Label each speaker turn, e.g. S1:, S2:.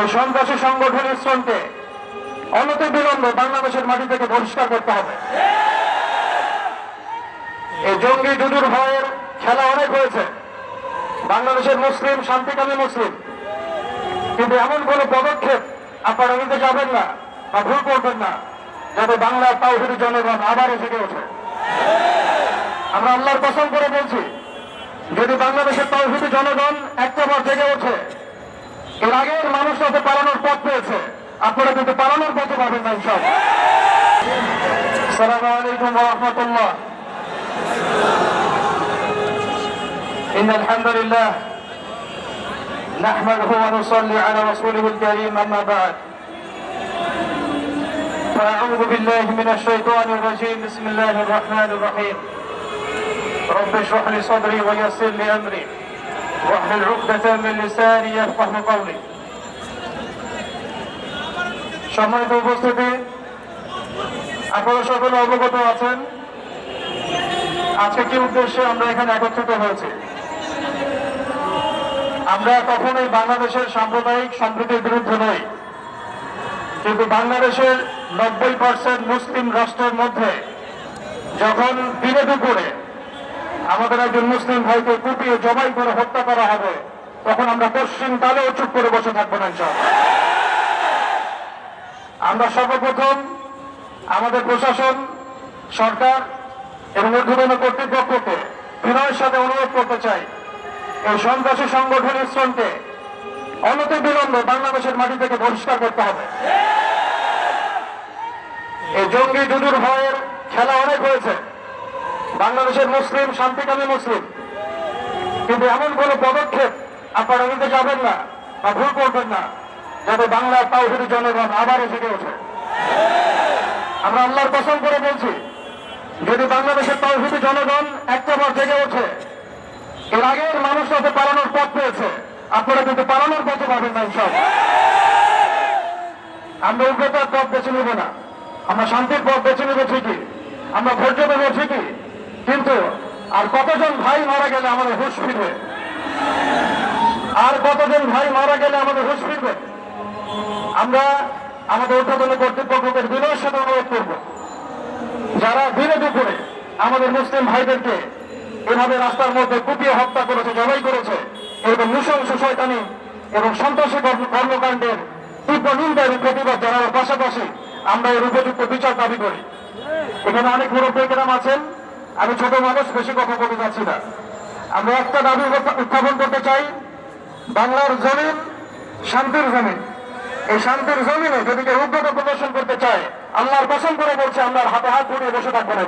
S1: এই সন্ত্রাসী সংগঠনের ইসলামকে অনতি বিলম্বে বাংলাদেশের মাটি থেকে বহিষ্কার করতে হবে। এই জঙ্গি জুজুর ভয়ের খেলা অনেক হয়েছে। বাংলাদেশের মুসলিম, শান্তিকামী মুসলিম। কিন্তু এমন কোন পদক্ষেপ আপনারা নিতে যাবেন না বা ভুল করবেন না, যাতে বাংলার তাওহিদি জনগণ আবারও জেগে ওঠে আমরা আল্লাহর কসম করে বলছি, যদি বাংলাদেশের তাওহিদি জনগণ একটাবার জেগে ওঠে এর আগের মানুষ যাতে পালানোর পথ পেয়েছে আপনারা কিন্তু পালানোর পথে পাবেন না সব সালাম আলাইকুম রহমতুল্লাহ إن الحمد لله نحمده ونصلي على رسوله الكريم أما بعد فأعوذ بالله من الشيطان الرجيم بسم الله الرحمن الرحيم رب اشرح لي صدري ويسر لي أمري واحلل عقدة من لساني يفقه قولي সম্মানিত উপস্থিতি আপনারা সকলে অবগত আছেন আজকে কি উদ্দেশ্যে আমরা এখানে একত্রিত হয়েছি আমরা কখনোই বাংলাদেশের সাম্প্রদায়িক সম্প্রীতির বিরুদ্ধে নই কিন্তু বাংলাদেশের নব্বই পার্সেন্ট মুসলিম রাষ্ট্রের মধ্যে যখন দিনে দুপুরে আমাদের একজন মুসলিম ভাইকে কুপিয়ে জবাই করে হত্যা করা হবে। তখন আমরা পশ্চিম কালেও চুপ করে বসে থাকব না। আমরা সর্বপ্রথম আমাদের প্রশাসন, সরকার এবং ঊর্ধ্বতন কর্তৃপক্ষকে বিনয়ের সাথে অনুরোধ করতে চাই। এই সন্ত্রাসী সংগঠনের ইসলামকে অনতি বিলম্বে বাংলাদেশের মাটি থেকে বহিষ্কার করতে হবে। এই জঙ্গি জুজুর ভয়ের খেলা অনেক হয়েছে। বাংলাদেশের মুসলিম, শান্তিকামী মুসলিম। কিন্তু এমন কোন পদক্ষেপ আপনারা নিতে যাবেন না বা ভুল করবেন না, যাতে বাংলার তাওহিদি জনগণ আবারও জেগে ওঠে আমরা আল্লাহর কসম করে বলছি, যদি বাংলাদেশের তাওহিদি জনগণ একটাবার জেগে ওঠে, এর আগের মানুষ যাতে পালানোর পথ পেয়েছে, আপনারা কিন্তু পালানোর পথে পাবেন না সব আমরা উগ্রতার পথ বেছে নেব না। আমরা শান্তির পথ বেছে নেব ঠিকই। আমরা ধৈর্য দেবো ঠিকই। আর কতজন ভাই মারা গেলে আমাদের হুশ ফিরবে? আর কতজন ভাই মারা গেলে আমাদের হুশ ফিরবে? আমরা আমাদের ঊর্ধ্বতন কর্তৃপক্ষদের বিনয়ের সাথে অনুরোধ করব। যারা দিনে দুপুরে আমাদের মুসলিম ভাইদেরকে এভাবে রাস্তার মধ্যে কুপিয়ে হত্যা করেছে, জবাই করেছে, এরকম নৃশংস শয়তানি এবং সন্ত্রাসী কর্ম- কর্মকাণ্ডের তীব্র নিন্দা এবং প্রতিবাদ জানানোর পাশাপাশি আমরা এর উপযুক্ত বিচার দাবি করি। এখানে অনেক মুরব্বীকেরাম আছেন। আমি ছোট মানুষ, বেশি কথা বলতে যাচ্ছি না। আমরা একটা দাবি উত্থাপন করতে চাই, বাংলার জমিন শান্তির জমিন। এই শান্তির জমিনে যদি কেউ উদ্যোগ প্রদর্শন করতে চায়, আল্লাহর কসম করে বলছে, আমরা হাতে হাত ঘুরিয়ে বসে থাকব না